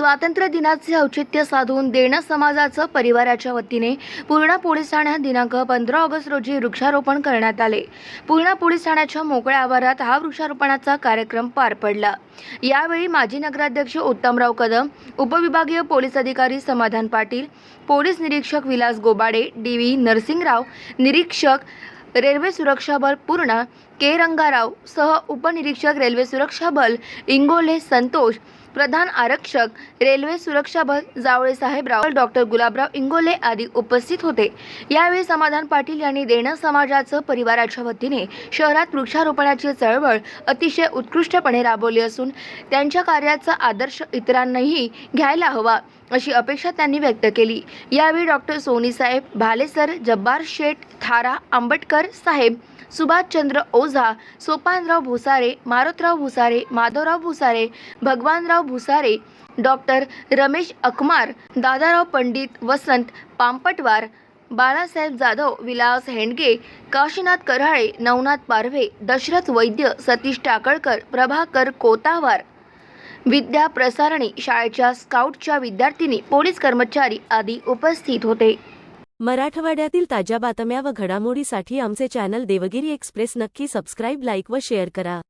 स्वातंत्र्य दिनाचे औचित्य साधून देणं समाजाचं परिवाराच्या वतीने पूर्णा पोलीस ठाण्यात दिनांक पंधरा ऑगस्ट रोजी वृक्षारोपण करण्यात आले. पूर्णा पोलीस ठाण्याच्या मोकळ्या आवारात हा वृक्षारोपणाचा कार्यक्रम पार पडला. यावेळी माजी नगराध्यक्ष उत्तमराव कदम उपविभागीय पोलीस अधिकारी समाधान पाटील पोलीस निरीक्षक विलास गोबाडे डी व्ही नरसिंगराव निरीक्षक रेल्वे सुरक्षा बल पूर्णा के रंगाराव सह उपनिरीक्षक रेल्वे सुरक्षा बल इंगोले संतोष प्रधान आरक्षक रेल्वे सुरक्षा बल जावळे साहेबराव डॉक्टर गुलाबराव इंगोले आदी उपस्थित होते. यावेळी समाधान पाटील यांनी देणं समाजाचं परिवाराच्या वतीने शहरात वृक्षारोपणाची चळवळ अतिशय उत्कृष्टपणे राबवली असून त्यांच्या कार्याचा आदर्श इतरांनाही घ्यायला हवा अशी अपेक्षा त्यांनी व्यक्त केली. यावेळी डॉक्टर सोनीसाहेब भालेसर जब्बार शेठ थारा आंबटकर साहेब सुभाषचंद्र ओझा सोपानराव भुसारे मारुतराव भुसारे माधवराव भुसारे भगवानराव भुसारे डॉक्टर रमेश अकमार दादाराव पंडित वसंत पांपटवार बाळासाहेब जाधव विलास हेंडगे काशीनाथ कराळे नवनाथ पारवे दशरथ वैद्य सतीश टाकळकर प्रभाकर कोतावार. विद्या प्रसारणी शाळेच्या स्काउटच्या विद्यार्थिनी पोलीस कर्मचारी आदी उपस्थित होते. मराठवाड्यातील ताज्या बातम्या व घडामोडीसाठी आमचे चॅनल देवगिरी एक्सप्रेस नक्की सबस्क्राईब लाईक व शेअर करा.